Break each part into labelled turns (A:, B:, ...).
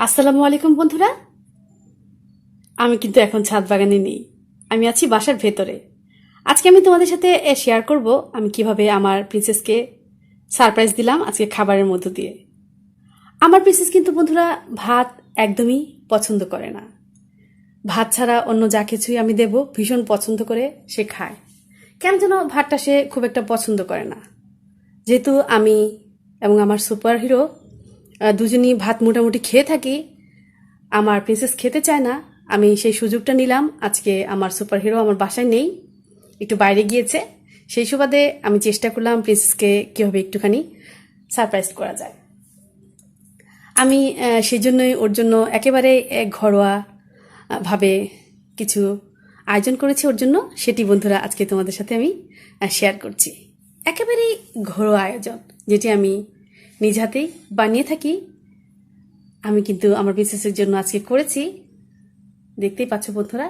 A: আসসালামু আলাইকুম, বন্ধুরা। আমি কিন্তু এখন ছাদ বাগানে নেই। আমি আছি বাসার ভেতরে। আজকে আমি তোমাদের সাথে শেয়ার করব আমি কীভাবে আমার প্রিন্সেসকে সারপ্রাইজ দিলাম আজকে খাবারের মধ্য দিয়ে। আমার প্রিন্সেস কিন্তু, বন্ধুরা, ভাত একদমই পছন্দ করে না। ভাত ছাড়া অন্য যা কিছুই আমি দেব ভীষণ পছন্দ করে সে খায়। কেন যেন ভাতটা সে খুব একটা পছন্দ করে না। যেহেতু আমি এবং আমার সুপার হিরো দুজনই ভাত মোটামুটি খেয়ে থাকি। আমার প্রিন্সেস খেতে চায় না। আমি সেই সুযোগটা নিলাম। আজকে আমার সুপার হিরো আমার বাসায় নেই। একটু বাইরে গিয়েছে। সেই সুবাদে আমি চেষ্টা করলাম প্রিন্সেসকে কীভাবে একটুখানি সারপ্রাইজ করা যায়। আমি সেই জন্যই ওর জন্য একেবারে এক ঘরোয়া ভাবে কিছু আয়োজন করেছি ওর জন্য। সেটি বন্ধুরা আজকে তোমাদের সাথে আমি শেয়ার করছি। একেবারেই ঘরোয়া আয়োজন, যেটি আমি নিজ হাতেই বানিয়ে থাকি। আমি কিন্তু আমার বিজনেসের জন্য আজকে করেছি। দেখতেই পাচ্ছ বন্ধুরা।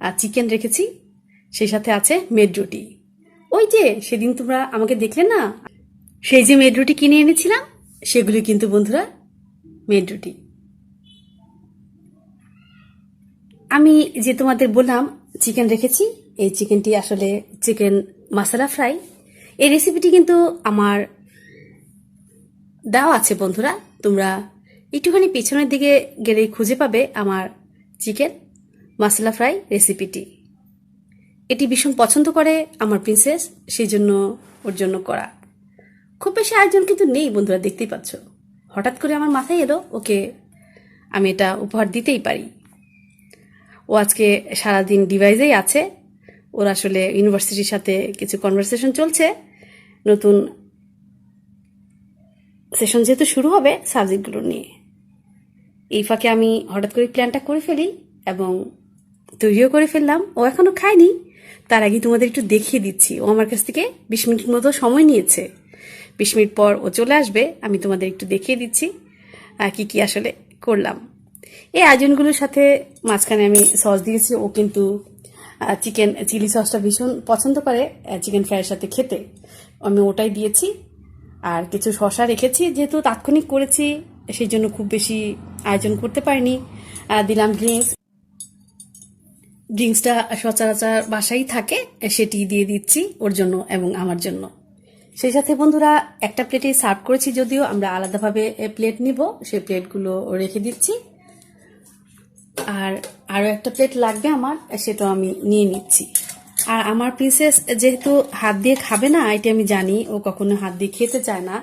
A: আর চিকেন রেখেছি, সেই সাথে আছে মেড রুটি ওই যে, সেদিন তোমরা আমাকে দেখলে না? সেই যে মেড রুটি কিনে এনেছিলাম, সেগুলি কিন্তু বন্ধুরা মেড রুটি আমি যে তোমাদের বললাম চিকেন রেখেছি, এই চিকেনটি আসলে চিকেন মশলা ফ্রাই এই রেসিপিটি কিন্তু আমার দেওয়া আছে, বন্ধুরা। তোমরা একটুখানি পিছনের দিকে গেলেই খুঁজে পাবে আমার চিকেন মশলা ফ্রাই রেসিপিটি। এটি ভীষণ পছন্দ করে আমার প্রিন্সেস সেই জন্য ওর জন্য করা। খুব বেশি আয়োজন কিন্তু নেই, বন্ধুরা, দেখতেই পাচ্ছ। হঠাৎ করে আমার মাথায় এলো, ওকে আমি এটা উপহার দিতেই পারি। ও আজকে সারাদিন ডিভাইসেই আছে। ওর আসলে ইউনিভার্সিটির সাথে কিছু কনভারসেশন চলছে। নতুন সেশন যেহেতু শুরু হবে সাবজেক্টগুলো নিয়ে। এই ফাঁকে আমি হঠাৎ করে প্ল্যানটা করে ফেলি এবং তৈরিও করে ফেললাম। ও এখনও খায়নি। তার আগে তোমাদের একটু দেখিয়ে দিচ্ছি। ও আমার কাছ থেকে বিশ মিনিট মতো সময় নিয়েছে। বিশ মিনিট পর ও চলে আসবে, আমি তোমাদের একটু দেখিয়ে দিচ্ছি কি কি আসলে করলাম। এই আয়োজনগুলোর সাথে মাঝখানে আমি সস দিয়েছি। ও কিন্তু চিকেন চিলি সসটা ভীষণ পছন্দ করে চিকেন ফ্রাইয়ের সাথে খেতে। আমি ওটাই দিয়েছি। আর কিছু শশা রেখেছি যেহেতু তাৎক্ষণিক করেছি, সেই জন্য খুব বেশি আয়োজন করতে পারিনি। দিলাম ড্রিঙ্কস ড্রিঙ্কসটা সচরাচর বাসাই থাকে, সেটি দিয়ে দিচ্ছি ওর জন্য এবং আমার জন্য। সেই সাথে বন্ধুরা, একটা প্লেটে সার্ভ করেছি যদিও, আমরা আলাদাভাবে প্লেট নিব, সেই প্লেটগুলো রেখে দিচ্ছি। আর আরও একটা প্লেট লাগবে আমার, সেটাও আমি নিয়ে নিচ্ছি। আর আমার প্রিন্সেস যেহেতু হাত দিয়ে খাবে না, এটি আমি জানি, ও কখনো হাত দিয়ে খেতে চায় না।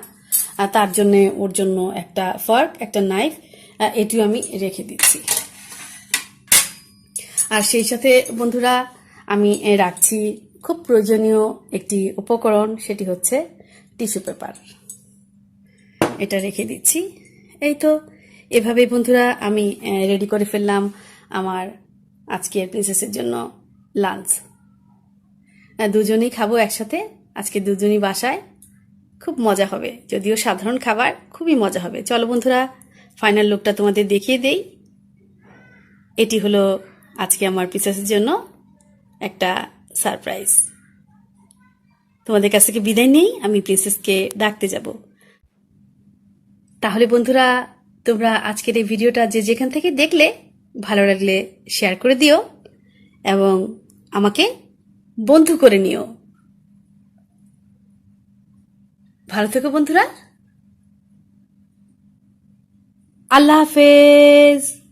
A: তার জন্য ওর জন্য একটা ফর্ক একটা নাইফ এটিও আমি রেখে দিচ্ছি। আর সেই সাথে বন্ধুরা, আমি রাখছি খুব প্রয়োজনীয় একটি উপকরণ, সেটি হচ্ছে টিস্যু পেপার এটা রেখে দিচ্ছি। এই তো এভাবে বন্ধুরা আমি রেডি করে ফেললাম আমার আজকের প্রিন্সেসের জন্য লাঞ্চ দুজনেই খাব একসাথে। আজকে দুজনই বাসায়। খুব মজা হবে। যদিও সাধারণ খাবার, খুবই মজা হবে। চলো বন্ধুরা ফাইনাল লুকটা তোমাদের দেখিয়ে দেই। এটি হলো আজকে আমার প্রিন্সেসের জন্য একটা সারপ্রাইজ তোমাদের কাছ থেকে বিদায় নেই, আমি প্রিন্সেসকে ডাকতে যাব। তাহলে বন্ধুরা, তোমরা আজকের এই ভিডিওটা যে যেখান থেকে দেখলে, ভালো লাগলে শেয়ার করে দিও এবং আমাকে বন্ধু করে নিও। ভালো থেকো বন্ধুরা। আল্লাহ হাফেজ।